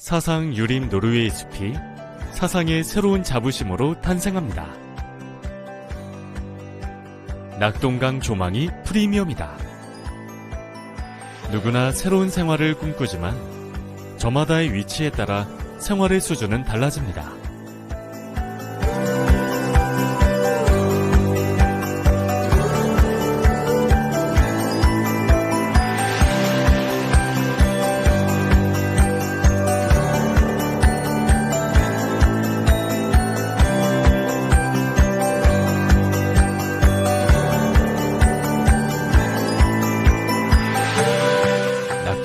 사상 유림 노르웨이 숲이 사상의 새로운 자부심으로 탄생합니다. 낙동강 조망이 프리미엄이다. 누구나 새로운 생활을 꿈꾸지만 저마다의 위치에 따라 생활의 수준은 달라집니다.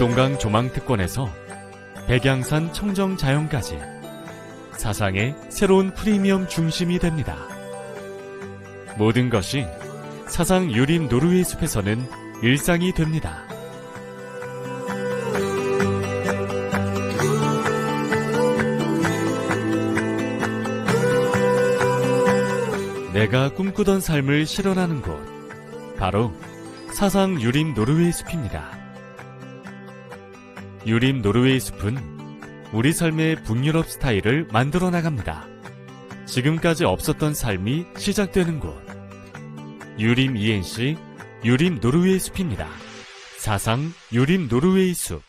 동강 조망특권에서 백양산 청정자연까지 사상의 새로운 프리미엄 중심이 됩니다. 모든 것이 사상 유림 노르웨이 숲에서는 일상이 됩니다. 내가 꿈꾸던 삶을 실현하는 곳, 바로 사상 유림 노르웨이 숲입니다. 유림 노르웨이 숲은 우리 삶의 북유럽 스타일을 만들어 나갑니다. 지금까지 없었던 삶이 시작되는 곳. 유림 ENC 유림 노르웨이 숲입니다. 사상 유림 노르웨이 숲.